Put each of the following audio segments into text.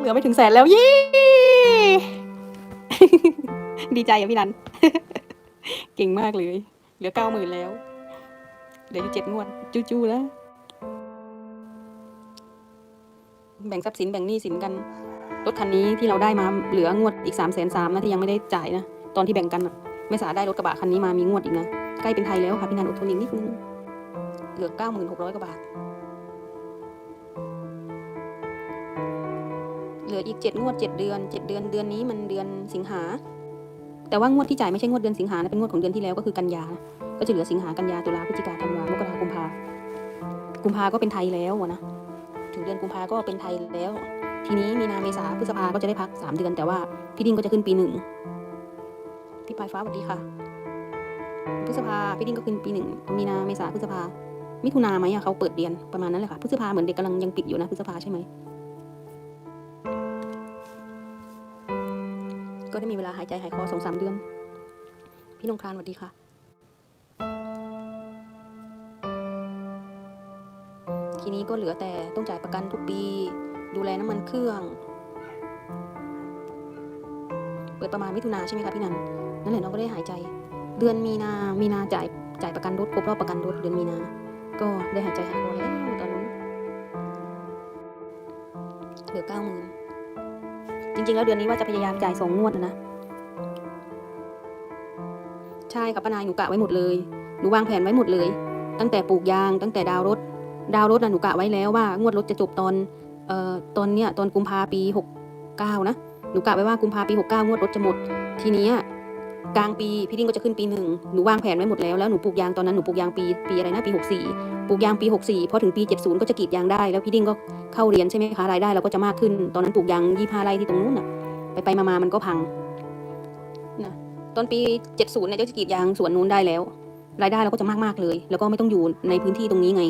เหลือไม่ถึงแสนแล้วยี่ดีใจอะพี่นัน เก่งมากเลย เหลือเก้าหมื่นแล้ว เหลืออยู่เจ็ดงวด จู้ๆแล้ว แบ่งทรัพย์สินแบ่งหนี้สินกัน รถคันนี้ที่เราได้มาเหลืองวดอีกสามแสนสามนะที่ยังไม่ได้จ่ายนะ ตอนที่แบ่งกันอะไม่สาได้รถกระบะคันนี้มามีงวดอีกนะ ใกล้เป็นไทยแล้วค่ะพี่นันอดทนอีกนิดนึง เหลือเก้าหมื่นหกร้อยกว่าบาท เหลืออีกเจ็ดงวดเจ็ดเดือนเจ็ดเดือนเดือนนี้มันเดือนสิงหา แต่ว่างวดที่จ่ายไม่ใช่งวดเดือนสิงหานะเป็นงวดของเดือนที่แล้วก็คือกันยา ก็จะเหลือสิงหากันยาตุลาพฤศจิกาธันวามกรากุมภากุมภาก็เป็นไทยแล้วนะถึงเดือนกุมภาก็เป็นไทยแล้ว ทีนี้มีนาเมษาพฤษภาก็จะได้พักสามเดือน แต่ว่าพี่ดิ้งก็จะขึ้นปีหนึ่งพี่ปลายฟ้าสวัสดีค่ะ พฤษภาพี่ดิ้งก็ขึ้นปีหนึ่งมีนาเมษาพฤษภามิถุนาไหมอะเขาเปิดเรียนประมาณนั้นแหละค่ะพฤษภาเหมือนเด็กกำลังยังปิดอยู่นะพฤษภาใช่ไหม ก็ได้มีเวลาหายใจหายคอสองสามเดือน พี่นงครานสวัสดีค่ะทีนี้ก็เหลือแต่ต้องจ่ายประกันทุกปี ดูแลน้ำมันเครื่อง เปิดประมาณมิถุนาใช่ไหมคะพี่นันนั่นแหละน้องก็ได้หายใจ เดือนมีนามีนาจ่ายจ่ายประกันรถครบรอบประกันรถเดือนมีนา ก็ได้หายใจหายคอแล้วตอนนั้นเหลือเก้าหมื่น ริงๆ แล้วเดือนนี้ว่าจะพยายามจ่ายสองงวดนะนะ ใช่ค่ะป้านายหนูกะไว้หมดเลย หนูวางแผนไว้หมดเลย ตั้งแต่ปลูกยาง ตั้งแต่ดาวรถ ดาวรถนะหนูกะไว้แล้วว่างวดรถจะจบตอน เอ่อ ตอนเนี้ยตอนกุมภาปีหกเก้านะ หนูกะไว้ว่ากุมภาปีหกเก้างวดรถจะหมด ทีเนี้ย กลางปีพี่ดิ้งก็จะขึ้นปีหนึ่งหนูวางแผนไว้หมดแล้วแล้วหนูปลูกยางตอนนั้นหนูปลูกยางปีปีอะไรนะปีหกสี่ปลูกยางปีหกสี่พอถึงปีเจ็ดศูนย์ก็จะกรีดยางได้ แล้วพี่ดิ้งก็เข้าเรียนใช่ไหมคะรายได้เราก็จะมากขึ้น ตอนนั้นปลูกยางยี่ห้าไร่ที่ตรงนู้นน่ะไปไปมามามันก็พังนะตอนปีเจ็ดศูนย์เนี่ยจะกรีดยางสวนนู้นได้แล้ว รายได้เราก็จะมากมากเลย แล้วก็ไม่ต้องอยู่ในพื้นที่ตรงนี้ไง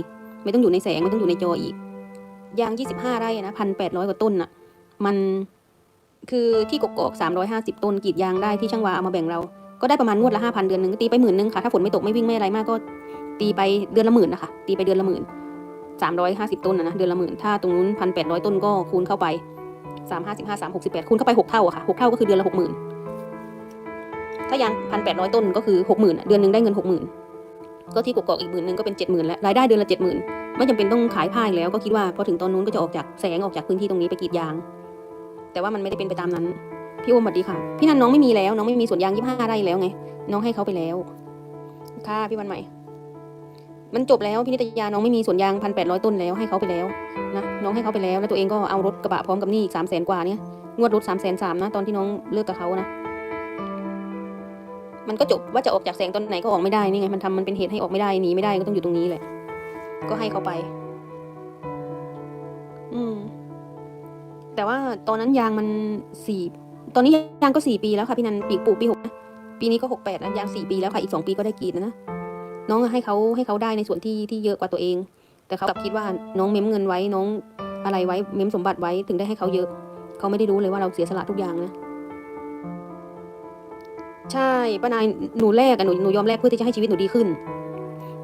ไม่ต้องอยู่ในแสงไม่ต้องอยู่ในจออีกยางยี่สิบห้าไร่นะพันแปดร้อยกว่าต้นน่ะมันคือที่กกอกสามร้อยห้าสิบต้นกรีดยางได้ที่ช่างวาเอามาแบ่งเรา ก็ได้ประมาณงวดละห้าพันเดือนหนึ่งก็ตีไปหมื่นหนึ่งค่ะ ถ้าฝนไม่ตกไม่วิ่งไม่อะไรมากก็ ตีไปเดือนละหมื่นนะคะ ตีไปเดือนละหมื่นสามร้อยห้าสิบต้นนะนะเดือนละหมื่นถ้าตรงนู้นพันแปดร้อยต้นก็คูณเข้าไปสามห้าสิบห้าสามหกสิบแปดคูณเข้าไปหกเท่าอะค่ะหกเท่าก็คือเดือนละหกหมื่นถ้ายางพันแปดร้อยต้นก็คือหกหมื่นเดือนหนึ่งได้เงินหกหมื่นก็ที่กกอกอีกหมื่นหนึ่งก็เป็นเจ็ดหมื่นแล้วรายได้เดือนละเจ็ดหมื่นไม่จำเป็นต้องขายผ้าอีกแล้วก็คิดว่าพอถึงตอนนู้นก็จะออกจากแสงออกจากพื้นที่ตรงนี้ไปกรีดยาง แต่ว่ามันไม่ได้เป็นไปตามนั้น พี่โอมสวัสดีค่ะ พี่นันน้องไม่มีแล้ว น้องไม่มีสวนยางยี่ห้าไร่แล้วไง น้องให้เขาไปแล้ว ค่ะ พี่วันใหม่ มันจบแล้วพี่นิตยาน้องไม่มีสวนยางพันแปดร้อยต้นแล้วให้เขาไปแล้วนะน้องให้เขาไปแล้วแล้วตัวเองก็เอารถกระบะพร้อมกับหนี้อีกสามแสนกว่าเนี่ยงวดรถสามแสนสามนะตอนที่น้องเลิกกับเขานะมันก็จบว่าจะออกจากแสงตอนไหนก็ออกไม่ได้นี่ไงมันทำมันเป็นเหตุให้ออกไม่ได้หนีไม่ได้ก็ต้องอยู่ตรงนี้แหละก็ให้เขาไป อืม แต่ว่าตอนนั้นยางมันสี่ ตอนนี้ยางก็สี่ปีแล้วค่ะพี่นันปีปลูกปีหกปีนี้ก็หกแปดยางสี่ปีแล้วค่ะอีกสองปีก็ได้กีดนะ น้องให้เขาให้เขาได้ในส่วนที่ที่เยอะกว่าตัวเอง แต่เขากลับคิดว่าน้องเม้มเงินไว้น้องอะไรไว้เม้มสมบัติไว้ถึงได้ให้เขาเยอะ เขาไม่ได้รู้เลยว่าเราเสียสละทุกอย่างนะใช่ป้านายหนูแลกอะหนูหนูยอมแลกเพื่อที่จะให้ชีวิตหนูดีขึ้น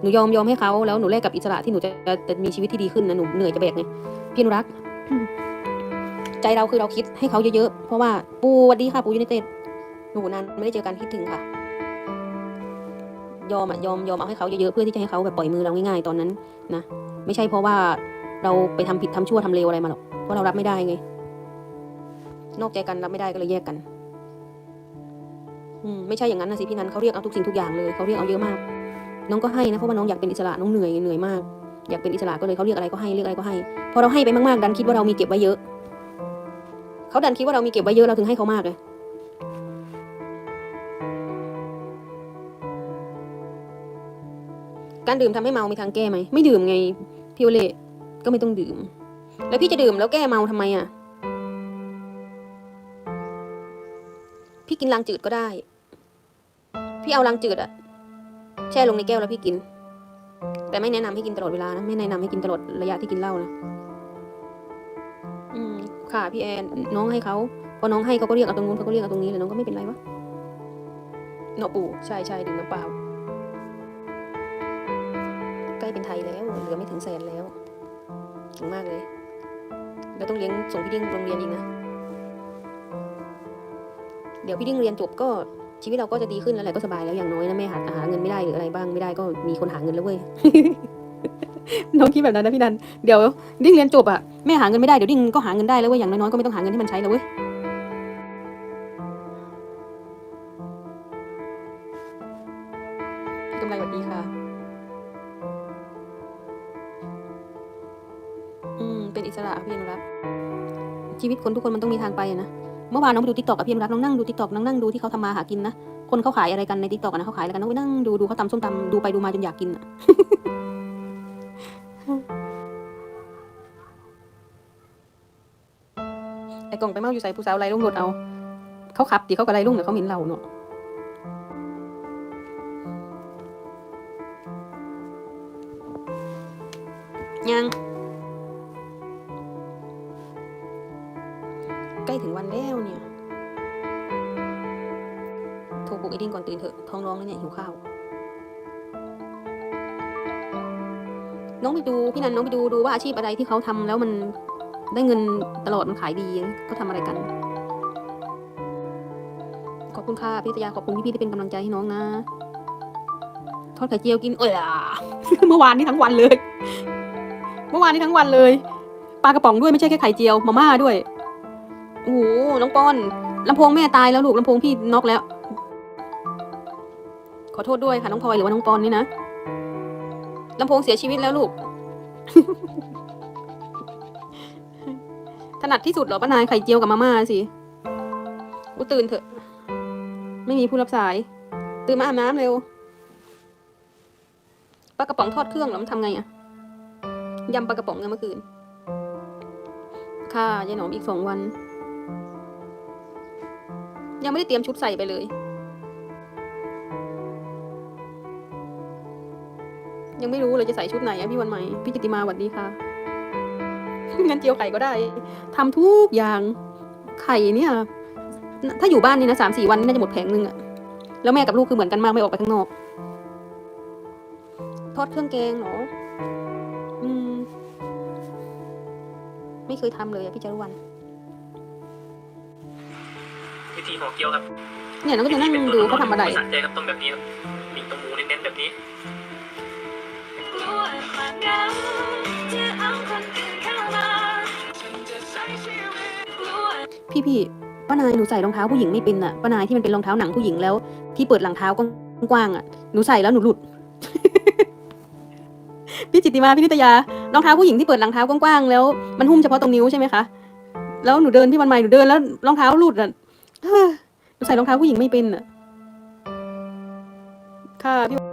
หนูยอมยอมให้เขาแล้วหนูแลกกับอิสระที่หนูจะจะมีชีวิตที่ดีขึ้นนะหนูเหนื่อยจะแบกไงพี่นุรักษ์ ใจเราคือเราคิดให้เขาเยอะๆ เพราะว่าปูสวัสดีค่ะปูยูไนเต็ดหนูนานไม่ได้เจอกันคิดถึงค่ะ ยอมอะยอมยอมเอาให้เขาเยอะๆเพื่อที่จะให้เขาแบบปล่อยมือเราง่ายๆตอนนั้นนะไม่ใช่เพราะว่าเราไปทำผิดทำชั่วทำเลวอะไรมาหรอกเพราะเรารับไม่ได้ไง นอกใจกันรับไม่ได้ก็เลยแยกกัน อืมไม่ใช่อย่างนั้นนะสิพี่นันเขาเรียกเอาทุกสิ่งทุกอย่างเลยเขาเรียกเอาเยอะมาก น้องก็ให้นะเพราะว่าน้องอยากเป็นอิสระน้องเหนื่อยเหนื่อยมากอยากเป็นอิสระก็เลยเขาเรียกอะไรก็ให้เรียกอะไรก็ให้พอเราให้ไปมากๆดันคิดว่าเรามีเก็บไว้เยอะ เขาดันคิดว่าเรามีเก็บไว้เยอะเราถึงให้เขามากเลยการดื่มทำให้เมามีทางแก้ไหมไม่ดื่มไงพี่โอเล่ก็ไม่ต้องดื่ม แล้วพี่จะดื่มแล้วแก้เมาทำไมอะ พี่กินลังจืดก็ได้ พี่เอาลังจืดอะแช่ลงในแก้วแล้วพี่กิน แต่ไม่แนะนำให้กินตลอดเวลานะ ไม่แนะนำให้กินตลอดระยะที่กินเหล้านะ ค่ะพี่แอนน้องให้เขาพอน้องให้เขาก็เรียกเอาตรงนู้นเขาก็เรียกเอาตรงนี้เลยน้องก็ไม่เป็นไรวะเนาะปู่ใช่ใช่ดื่มน้ำเปล่าใกล้เป็นไทยแล้วเหลือไม่ถึงแสนแล้วเก่งมากเลยเดี๋ยวต้องเลี้ยงส่งพี่ดิ้งโรงเรียนอีกนะเดี๋ยวพี่ดิ้งเรียนจบก็ชีวิตเราก็จะดีขึ้นแล้วแหละก็สบายแล้วอย่างน้อยนะแม่หาหาเงินไม่ได้หรืออะไรบ้างไม่ได้ก็มีคนหาเงินแล้วเว้ย น้องคิดแบบนั้นนะพี่นัน เดี๋ยวดิ้งเรียนจบอะแม่หาเงินไม่ได้เดี๋ยวดิ้งก็หาเงินได้แล้วเว้ยอย่างน้อยๆก็ไม่ต้องหาเงินที่มันใช้แล้วเว้ยพี่กำไรสวัสดีค่ะ อืมเป็นอิสระพี่อนุรักษ์ชีวิตคนทุกคนมันต้องมีทางไปอะนะเมื่อวานน้องไปดูทิกตอกกับพี่อนุรักษ์น้องนั่งดูทิกตอกน้องนั่งดูที่เขาทำมาหากินนะคนเขาขายอะไรกันในทิกตอกนะเขาขายอะไรกันน้องไปนั่งดูดูเขาตำส้มตำดูไปดูมาจนอยากกินอะ กล่องไปเมาอยู่ใส่ผู้สาวไรลุงรถเอา เขาขับตีเขาก็ไรลุงเดี๋ยวเขาหมิ่นเราเนาะยังใกล้ถึงวันแล้วเนี่ยโทรปลุกไอ้ดิ้งก่อนตื่นเถอะท้องร้องแล้วเนี่ยหิวข้าว น้องไปดูพี่นันน้องไปดูดูว่าอาชีพอะไรที่เขาทำแล้วมัน ได้เงินตลอดมันขายดีเขาทำอะไรกัน ขอบคุณค่ะพี่ตยาขอบคุณพี่ๆที่เป็นกำลังใจให้น้องนะทอดไข่เจียวกินเอ้ยอะเมื่อวานนี้ทั้งวันเลย เมื่อวานนี้ทั้งวันเลยปลากระป๋องด้วยไม่ใช่แค่ไข่เจียวมาม่าด้วยโอ้โหน้องปอนลำโพงแม่ตายแล้วลูกลำโพงพี่น็อกแล้ว ขอโทษด้วยค่ะน้องพลอยหรือว่าน้องปอนนี่นะลำโพงเสียชีวิตแล้วลูก นัดที่สุดเหรอป้านายไข่เจียวกับมาม่าสิกูตื่นเถอะ ไม่มีผู้รับสาย ตื่นมาอาบน้ำเร็วปลากระป๋องทอดเครื่องเหรอมันทำไงอะยำปลากระป๋องเมื่อคืน ค่ะยายหนอมอีกสองวัน ยังไม่ได้เตรียมชุดใส่ไปเลย ยังไม่รู้เลยจะใส่ชุดไหนอะพี่วันใหม่ พี่จิติมาสวัสดีค่ะ งั้นเจียวไข่ก็ได้ทำทุกอย่างไข่เนี่ย ถ้าอยู่บ้านนี่นะสามสี่วันน่าจะหมดแผงหนึ่งอะแล้วแม่กับลูกคือเหมือนกันมากไม่ออกไปข้างนอก ทอดเครื่องแกงเหรออืม ไม่เคยทำเลยอะพี่จารุวันวิธีห่อเกี๊ยวครับเนี่ยน้องก็จะนั่งดูเขาทำอะไรสะใจครับต้องแบบนี้ครับมีตรงหมูเน้นๆแบบนี้ พี่พี่ป้านายหนูใส่รองเท้าผู้หญิงไม่เป็นอะป้านายที่มันเป็นรองเท้าหนังผู้หญิงแล้ว ที่เปิดหลังเท้ากว้างๆอะหนูใส่แล้วหนูหลุด พี่จิตติมาพี่นิตยารองเท้าผู้หญิงที่เปิดหลังเท้ากว้างๆแล้วมันหุ้มเฉพาะตรงนิ้วใช่ไหมคะแล้วหนูเดินที่วันใหม่หนูเดินแล้วรองเท้าหลุดอะหนูใส่รองเท้าผู้หญิงไม่เป็นอะค่ะพี่